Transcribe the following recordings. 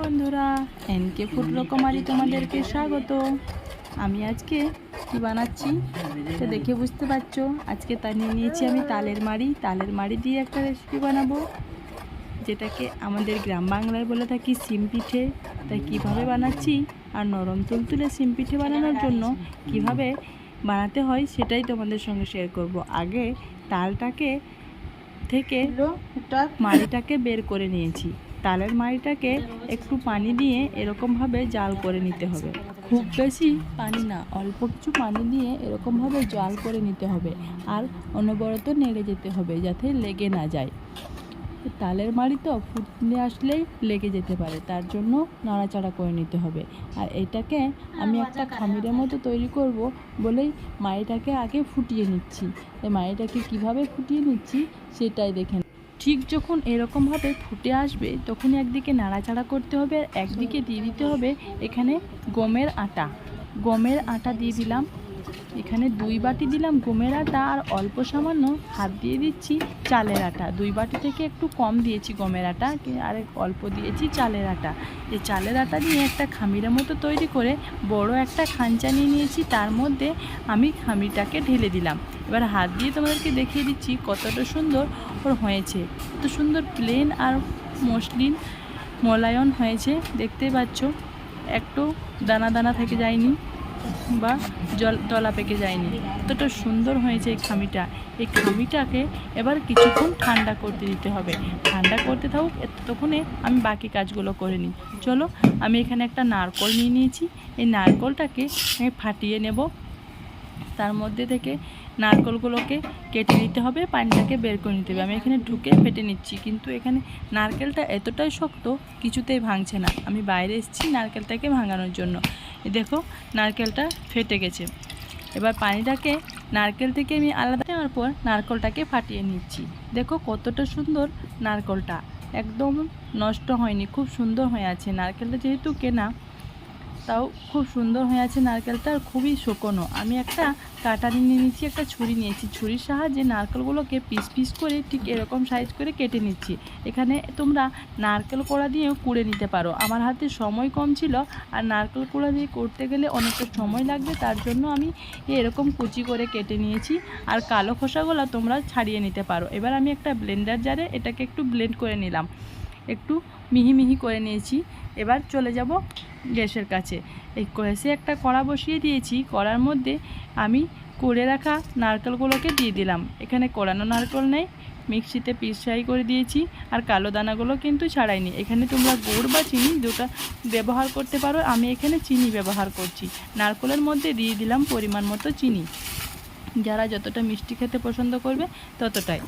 বন্ধুরা NK food রকমারি তোমাদেরকে স্বাগত। আমি আজকে কি বানাচ্ছি তো দেখে বুঝতে পারছ? আজকে তা নিয়ে নিয়েছি আমি তালের মাড়ি। তালের মাড়ি দিয়ে একটা রেসিপি বানাবো যেটাকে আমাদের গ্রাম বাংলায় বলে থাকি সিম পিঠে। তাই কীভাবে বানাচ্ছি আর নরম তুলতুলে সিম পিঠে বানানোর জন্য কীভাবে বানাতে হয় সেটাই তোমাদের সঙ্গে শেয়ার করব। আগে তালটাকে থেকে মাড়িটাকে বের করে নিয়েছি। তালের মাড়িটাকে একটু পানি দিয়ে এরকমভাবে জাল করে নিতে হবে। খুব বেশি পানি না, অল্প কিছু পানি দিয়ে এরকমভাবে জাল করে নিতে হবে আর অনবরত নেড়ে যেতে হবে যাতে লেগে না যায়। তালের মাড়ি তো ফুটলে আসলেই লেগে যেতে পারে, তার জন্য নাড়াচাড়া করে নিতে হবে। আর এটাকে আমি একটা খামিরের মতো তৈরি করব বলেই মাড়িটাকে আগে ফুটিয়ে নিচ্ছি। মাড়িটাকে কীভাবে ফুটিয়ে নিচ্ছি সেটাই দেখে। ঠিক যখন এরকমভাবে ফুটে আসবে তখন একদিকে নাড়াচাড়া করতে হবে আর একদিকে দিয়ে দিতে হবে এখানে গমের আটা। গমের আটা দিয়ে দিলাম। এখানে দুই বাটি দিলাম গমের আটা আর অল্প সামান্য হাত দিয়ে দিচ্ছি চালের আটা। দুই বাটি থেকে একটু কম দিয়েছি গমের আটা আর অল্প দিয়েছি চালের আটা। এই চালের আটা নিয়ে একটা খামিরের মতো তৈরি করে বড় একটা খাঞ্চা নিয়ে নিয়েছি, তার মধ্যে আমি খামিরটাকে ঢেলে দিলাম। এবার হাত দিয়ে তোমাদেরকে দেখিয়ে দিচ্ছি কতটা সুন্দর ওর হয়েছে। এত সুন্দর প্লেন আর মসলিন মলায়ন হয়েছে দেখতে পাচ্ছ। একটু দানা দানা থেকে যায়নি বা জল, তলা পেকে যায়নি। এতটা সুন্দর হয়েছে এই খামিটা। এই খামিটাকে এবার কিছুক্ষণ ঠান্ডা করতে দিতে হবে। ঠান্ডা করতে থাকুক ততক্ষণে আমি বাকি কাজগুলো করে নিই। চলো, আমি এখানে একটা নারকল নিয়ে নিয়েছি। এই নারকলটাকে আমি ফাটিয়ে নেব। তার মধ্যে থেকে নারকেলগুলোকে কেটে নিতে হবে, পানিটাকে বের করে নিতে হবে। আমি এখানে ঢুকে ফেটে নিচ্ছি, কিন্তু এখানে নারকেলটা এতটাই শক্ত কিছুতেই ভাঙছে না। আমি বাইরে এসেছি নারকেলটাকে ভাঙানোর জন্য। দেখো, নারকেলটা ফেটে গেছে। এবার পানিটাকে নারকেল থেকে আমি আলাদা নেওয়ার পর নারকেলটাকে ফাটিয়ে নিচ্ছি। দেখো কতটা সুন্দর নারকেলটা। একদম নষ্ট হয়নি, খুব সুন্দর হয়ে আছে। নারকেলটা যেহেতু কেনা তাও খুব সুন্দর হয়ে আছে নারকেলটা আর খুবই শুকনো। আমি একটা কাটারি নিয়ে নিচ্ছি, একটা ছুরি নিয়েছি। ছুরির সাহায্যে নারকেলগুলোকে পিস পিস করে ঠিক এরকম সাইজ করে কেটে নিচ্ছি। এখানে তোমরা নারকেল কোড়া দিয়েও কুড়ে নিতে পারো। আমার হাতে সময় কম ছিল আর নারকেল কোড়া দিয়ে করতে গেলে অনেকটা সময় লাগবে, তার জন্য আমি এরকম কুচি করে কেটে নিয়েছি। আর কালো খোসাগুলো তোমরা ছাড়িয়ে নিতে পারো। এবার আমি একটা ব্লেন্ডার জারে এটাকে একটু ব্লেন্ড করে নিলাম। একটু মিহি মিহি করে নিয়েছি। এবার চলে যাব গ্যাসের কাছে। এই গ্যাসে একটা কড়া বসিয়ে দিয়েছি। কড়ার মধ্যে আমি করে রাখা নারকেলগুলোকে দিয়ে দিলাম। এখানে কোড়ানো নারকেল নেই, মিক্সিতে পিসাই করে দিয়েছি আর কালো দানাগুলো কিন্তু ছাড়াইনি। এখানে তোমরা গুড় বা চিনি দুটা ব্যবহার করতে পারো। আমি এখানে চিনি ব্যবহার করছি। নারকেলের মধ্যে দিয়ে দিলাম পরিমাণ মতো চিনি। যারা যতটা মিষ্টি খেতে পছন্দ করবে ততটাই।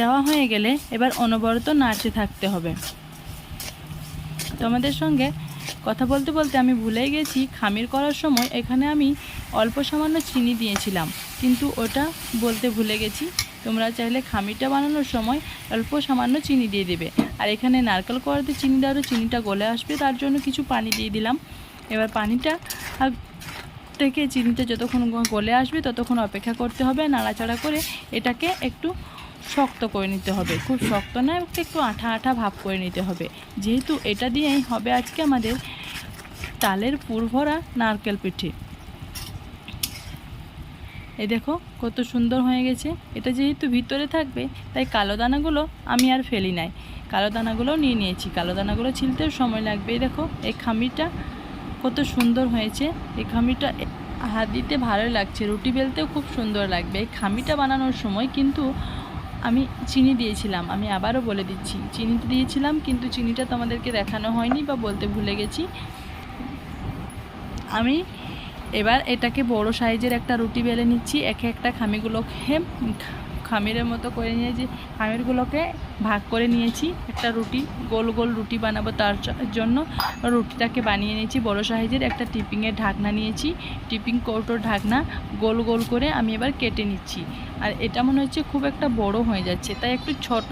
দেওয়া হয়ে গেলে এবার অনবরত নাড়তে থাকতে হবে। তোমাদের সঙ্গে কথা বলতে বলতে আমি ভুলে গেছি, খামির করার সময় এখানে আমি অল্প সামান্য চিনি দিয়েছিলাম, কিন্তু ওটা বলতে ভুলে গেছি। তোমরা চাইলে খামিরটা বানানোর সময় অল্প সামান্য চিনি দিয়ে দেবে। আর এখানে নারকেল করাতে চিনি দেওয়ারও চিনিটা গলে আসবে, তার জন্য কিছু পানি দিয়ে দিলাম। এবার পানিটা থেকে চিনিটা যতক্ষণ গলে আসবে ততক্ষণ অপেক্ষা করতে হবে, নাড়াচাড়া করে এটাকে একটু শক্ত করে নিতে হবে। খুব শক্ত না, একটু আঠা আঠা ভাব করে নিতে হবে। যেহেতু এটা দিয়েই হবে আজকে আমাদের তালের পুর ভরা নারকেল পিঠে। এই দেখো, কত সুন্দর হয়ে গেছে। এটা যেহেতু ভিতরে থাকবে, তাই কালো দানাগুলো আমি আর ফেলি নাই। কালো দানাগুলো নিয়ে নিয়েছি। কালো দানাগুলো ছিলতেও সময় লাগবে। এই দেখো, এই খামিটা কত সুন্দর হয়েছে। এই খামিটা হাত দিতে ভালোই লাগছে। রুটি বেলতেও খুব সুন্দর লাগবে। এই খামিটা বানানোর সময় কিন্তু আমি চিনি দিয়েছিলাম, আমি আবারও বলে দিচ্ছি, চিনি দিয়েছিলাম, কিন্তু চিনিটা তোমাদেরকে দেখানো হয়নি বা বলতে ভুলে গেছি। আমি এবার এটাকে বড় সাইজের একটা রুটি বেলে নিচ্ছি, একে একটা খামিগুলোকে খামিরের মতো করে নিয়েছি খামিরগুলোকে ভাগ করে নিয়েছি। একটা রুটি, গোল গোল রুটি বানাবো তার জন্য। রুটিটাকে বানিয়ে নিয়েছি। বড় সাইজের একটা টিপিংয়ের ঢাকনা নিয়েছি। টিপিং কৌটোর ঢাকনা গোল গোল করে আমি এবার কেটে নিচ্ছি। আর এটা মনে হচ্ছে খুব একটা বড় হয়ে যাচ্ছে। তাই একটু ছোট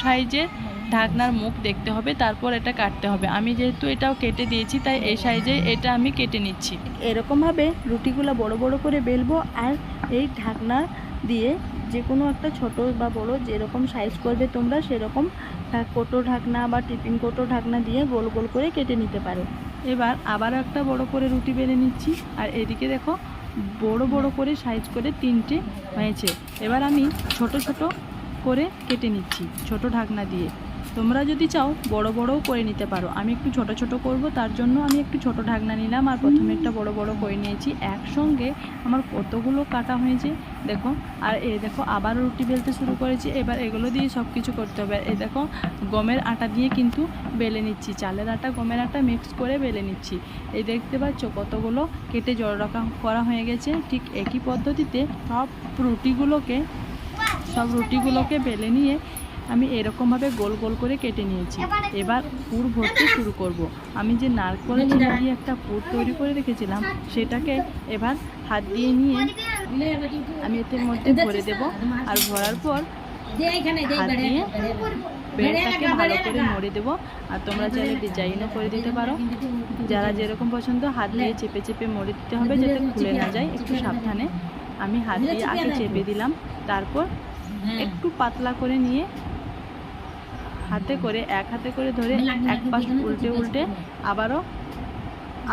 সাইজের ঢাকনার মুখ দেখতে হবে, তারপর এটা কাটতে হবে। আমি যেহেতু এটাও কেটে দিয়েছি, তাই এই সাইজে এটা আমি কেটে নিচ্ছি। এরকমভাবে রুটিগুলো বড় বড় করে বেলবো আর এই ঢাকনার দিয়ে যে কোনো একটা ছোট বা বড় যেরকম সাইজ করবে তোমরা সেরকম কোটো ঢাকনা বা টিফিন কোটো ঢাকনা দিয়ে গোল গোল করে কেটে নিতে পারো। এবার আবার একটা বড় করে রুটি বেলে নিচ্ছি। আর এদিকে দেখো বড় বড় করে সাইজ করে তিনটে হয়েছে। এবার আমি ছোট ছোট করে কেটে নিচ্ছি ছোট ঢাকনা দিয়ে। তোমরা যদি চাও, বড় বড়ও করে নিতে পারো। আমি একটু ছোট ছোট করব, তার জন্য আমি একটু ছোট ঢাকনা নিলাম আর প্রথমে একটা বড় বড় করে নিয়েছি। একসঙ্গে আমার কতগুলো কাটা হয়েছে, দেখো। আর এ দেখো, আবার রুটি বেলতে শুরু করেছি। এবার এগুলো দিয়ে সব কিছু করতে হবে। এ দেখো, গমের আটা দিয়ে কিন্তু বেলে নিচ্ছি। চালের আটা, গমের আটা মিক্স করে বেলে নিচ্ছি। এই দেখতে পাচ্ছ, কতগুলো কেটে জল রাখা করা হয়ে গেছে। ঠিক একই পদ্ধতিতে সব রুটিগুলোকে সব রুটিগুলোকে বেলে নিয়ে আমি এরকমভাবে গোল গোল করে কেটে নিয়েছি। এবার পুর ভরতে শুরু করব। আমি যে নারকলের চিনি দিয়ে একটা পুর তৈরি করে রেখেছিলাম, সেটাকে এবার হাত দিয়ে নিয়ে আমি এতে মধ্যে ভরে দেব। আর ভরার পর হাত দিয়ে বেড়টাকে ভালো করে মরে দেবো। আর তোমরা চাইলে ডিজাইনও করে দিতে পারো। যারা যেরকম পছন্দ, হাত দিয়ে চেপে চেপে মরে দিতে হবে যাতে খুলে না যায়। একটু সাবধানে আমি হাত দিয়ে আগে চেপে দিলাম। তারপর একটু পাতলা করে নিয়ে হাতে করে এক হাতে করে ধরে এক পাশ উল্টে উল্টে আবারও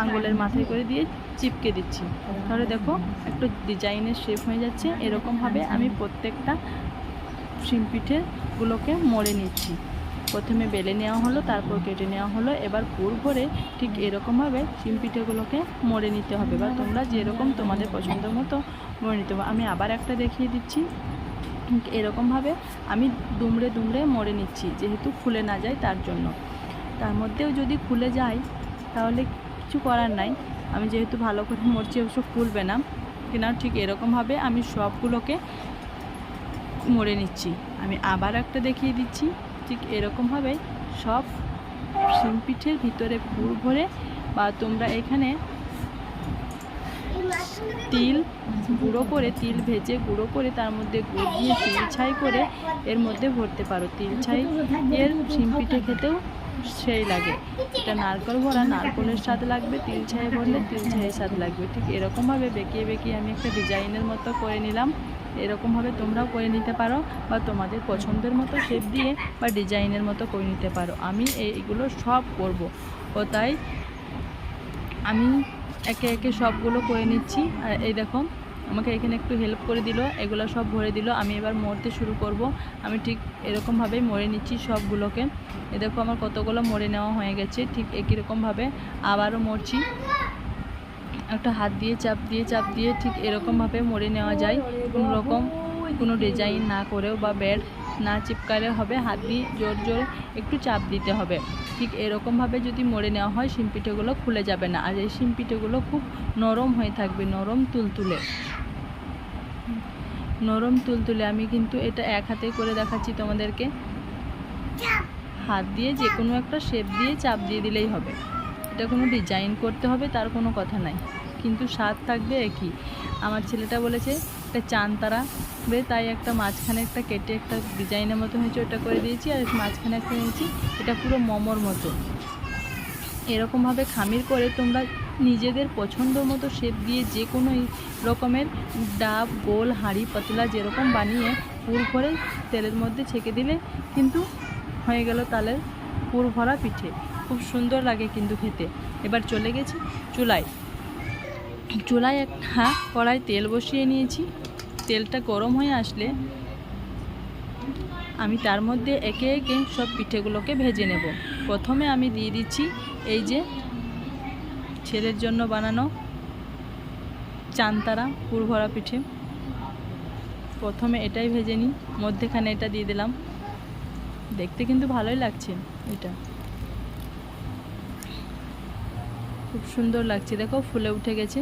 আঙ্গুলের মাথায় করে দিয়ে চিপকে দিচ্ছি। তাহলে দেখো একটু ডিজাইনের শেপ হয়ে যাচ্ছে। এরকমভাবে আমি প্রত্যেকটা শিমপিঠেগুলোকে মরে নিচ্ছি। প্রথমে বেলে নেওয়া হলো তারপর কেটে নেওয়া হলো। এবার পুর ভরে ঠিক এরকমভাবে শিমপিঠেগুলোকে মরে নিতে হবে। বা তোমরা যেরকম তোমাদের পছন্দ মতো মরে নিতে হবে। আমি আবার একটা দেখিয়ে দিচ্ছি। এরকমভাবে আমি দুমড়ে দুমড়ে মরে নিচ্ছি, যেহেতু খুলে না যায় তার জন্য। তার মধ্যেও যদি খুলে যায়, তাহলে কিছু করার নাই। আমি যেহেতু ভালো করে মরছি, অবশ্য খুলবে না। কিনা ঠিক এরকমভাবে আমি সবগুলোকে মরে নিচ্ছি। আমি আবার একটা দেখিয়ে দিচ্ছি, ঠিক এরকমভাবে সব শিমপিঠের ভিতরে পুর ভরে বা তোমরা এখানে তিল গুঁড়ো করে, তিল ভেজে গুঁড়ো করে, তার মধ্যে গুড় দিয়ে তিল ছাই করে এর মধ্যে ভরতে পারো। তিল ছাই এর শিমপিঠে খেতেও সেই লাগে। এটা নারকল ভরা, নারকলের স্বাদ লাগবে, তিল ছাই ভরলে তিল ছাইয়ের স্বাদ লাগবে। ঠিক এরকমভাবে বেঁকিয়ে বেঁকিয়ে আমি একটা ডিজাইনের মতো করে নিলাম। এরকমভাবে তোমরাও করে নিতে পারো বা তোমাদের পছন্দের মতো শেপ দিয়ে বা ডিজাইনের মতো করে নিতে পারো। আমি এইগুলো সব করব। ও তাই আমি একে একে সবগুলো করে নিচ্ছি। আর এই দেখো, আমাকে এখানে একটু হেল্প করে দিল, এগুলো সব ভরে দিল। আমি এবার মরতে শুরু করব। আমি ঠিক এরকমভাবেই মরে নিচ্ছি সবগুলোকে। এ দেখো, আমার কতগুলো মরে নেওয়া হয়ে গেছে, ঠিক একই রকমভাবে আবারও মরছি। একটা হাত দিয়ে চাপ দিয়ে চাপ দিয়ে ঠিক এরকমভাবে মরে নেওয়া যায়। কোনো রকম কোনো ডিজাইন না করেও বা বেড না চিপকালে হবে, হাত দিয়ে জোর জোর একটু চাপ দিতে হবে। ঠিক এরকমভাবে যদি মরে নেওয়া হয় শিমপিঠেগুলো খুলে যাবে না। আর এই শিমপিঠেগুলো খুব নরম হয়ে থাকবে, নরম তুলতুলে। নরম তুলতুলে। আমি কিন্তু এটা এক হাতে করে দেখাচ্ছি তোমাদেরকে। হাত দিয়ে যে কোনো একটা শেপ দিয়ে চাপ দিয়ে দিলেই হবে। এটা কোনো ডিজাইন করতে হবে, তার কোনো কথা নাই। কিন্তু স্বাদ থাকবে একই। আমার ছেলেটা বলেছে একটা চান তারা বে তাই একটা মাঝখানে একটা কেটে একটা ডিজাইনের মতো হয়েছে, ওটা করে দিয়েছি আর মাঝখানে একটা নিয়েছি এটা পুরো মোমোর মতো। এরকমভাবে খামির করে তোমরা নিজেদের পছন্দ মতো শেপ দিয়ে যে কোনো রকমের ডাব, গোল, হাঁড়ি, পাতলা যেরকম বানিয়ে পুর করে তেলের মধ্যে ছেঁকে দিলে কিন্তু হয়ে গেল তালের পুর ভরা পিঠে। খুব সুন্দর লাগে কিন্তু খেতে। এবার চলে গেছি চুলায়। চুলায় একটা কড়াই তেল বসিয়ে নিয়েছি। তেলটা গরম হয়ে আসলে আমি তার মধ্যে একে একে সব পিঠেগুলোকে ভেজে নেব। প্রথমে আমি দিয়ে দিচ্ছি এই যে ছেলের জন্য বানানো চানতারা পুরভরা পিঠে। প্রথমে এটাই ভেজে নিই, মধ্যেখানে এটা দিয়ে দিলাম। দেখতে কিন্তু ভালোই লাগছে এটা। খুব সুন্দর লাগছে, দেখো ফুলে উঠে গেছে।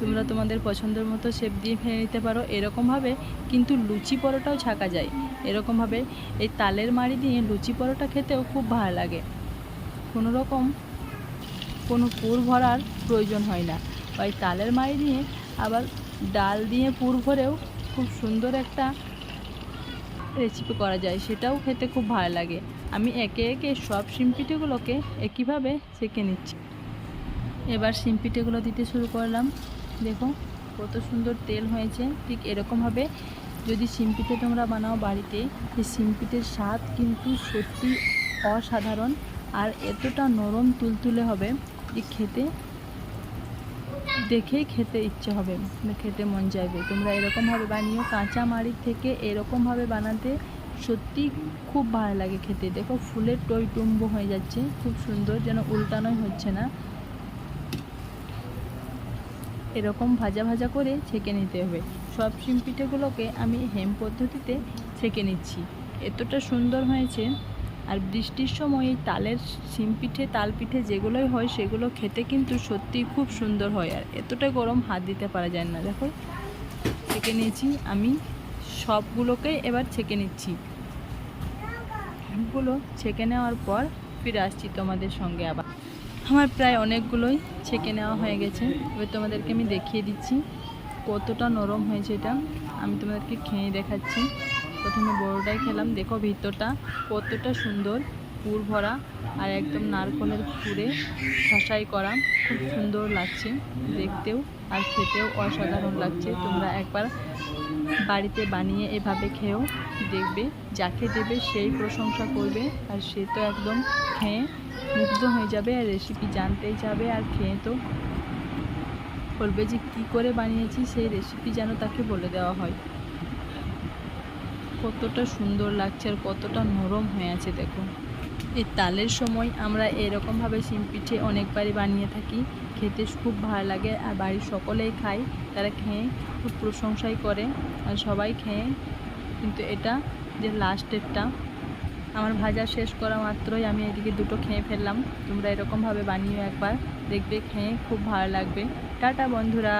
তোমরা তোমাদের পছন্দের মতো শেপ দিয়ে ফেলে নিতে পারো এরকমভাবে, কিন্তু লুচি পরোটাও ছাকা যায়। এরকমভাবে এই তালের মাড়ি দিয়ে লুচি পরোটা খেতেও খুব ভালো লাগে। কোনো রকম কোনো পুর ভরার প্রয়োজন হয় না। এই তালের মাড়ি দিয়ে আবার ডাল দিয়ে পুর ভরেও খুব সুন্দর একটা রেসিপি করা যায়, সেটাও খেতে খুব ভালো লাগে। আমি একে একে সব শিমপিঠেগুলোকে একইভাবে সেঁকে নিচ্ছি। এবার শিমপিঠেগুলো দিতে শুরু করলাম। দেখো কত সুন্দর তেল হয়েছে। ঠিক এরকমভাবে যদি শিম পিঠে তোমরা বানাও বাড়িতে, এই শিম স্বাদ কিন্তু সত্যি অসাধারণ আর এতটা নরম তুলতুলে হবে যে খেতে, দেখেই খেতে ইচ্ছে হবে মানে খেতে মন চাইবে। তোমরা এরকমভাবে বানিও, কাঁচা মাড়ির থেকে এরকমভাবে বানাতে সত্যি খুব ভালো লাগে খেতে। দেখো ফুলের টই টুম্ব হয়ে যাচ্ছে, খুব সুন্দর, যেন উল্টানোই হচ্ছে না। এরকম ভাজা ভাজা করে ছেঁকে নিতে হবে। সব শিম পিঠেগুলোকে আমি হেম পদ্ধতিতে ছেঁকে নিচ্ছি। এতটা সুন্দর হয়েছে আর বৃষ্টির সময় এই তালের শিম পিঠে তাল পিঠে যেগুলোই হয় সেগুলো খেতে কিন্তু সত্যি খুব সুন্দর হয় আর এতটা গরম হাত দিতে পারা যায় না। দেখো, ছেঁকে নিয়েছি আমি সবগুলোকেই এবার ছেঁকে নিচ্ছি। সবগুলো ছেঁকে নেওয়ার পর ফিরে আসছি তোমাদের সঙ্গে আবার। আমার প্রায় অনেকগুলোই ছেঁকে নেওয়া হয়ে গেছে। এবার তোমাদেরকে আমি দেখিয়ে দিচ্ছি কতটা নরম হয়েছে এটা। আমি তোমাদেরকে খেয়ে দেখাচ্ছি। প্রথমে বড়োটাই খেলাম। দেখো ভিতরটা কতটা সুন্দর পুর ভরা আর একদম নারকলের পুরে শাসাই করা। খুব সুন্দর লাগছে দেখতেও আর খেতেও অসাধারণ লাগছে। তোমরা একবার বাড়িতে বানিয়ে এভাবে খেয়েও দেখবে, যাকে দেবে সেই প্রশংসা করবে আর সে তো একদম খেয়ে মুগ্ধ হয়ে যাবে, আর রেসিপি জানতেই যাবে, আর খেয়ে তো বলবে যে কী করে বানিয়েছি, সেই রেসিপি যেন তাকে বলে দেওয়া হয়। কতটা সুন্দর লাগছে আর কতটা নরম হয়ে আছে, দেখো। এই তালের সময় আমরা এরকমভাবে শিম পিঠে অনেকবারই বানিয়ে থাকি, খেতে খুব ভালো লাগে, আর বাড়ির সকলেই খায়, তারা খেয়ে খুব প্রশংসাই করে, আর সবাই খেয়ে, কিন্তু এটা যে লাস্টেরটা আমার ভাজা শেষ করা মাত্রই আমি এদিকে দুটো খেয়ে ফেললাম। তোমরা এরকমভাবে বানিয়ে একবার। দেখবে খেয়ে খুব ভালো লাগবে। টাটা, বন্ধুরা।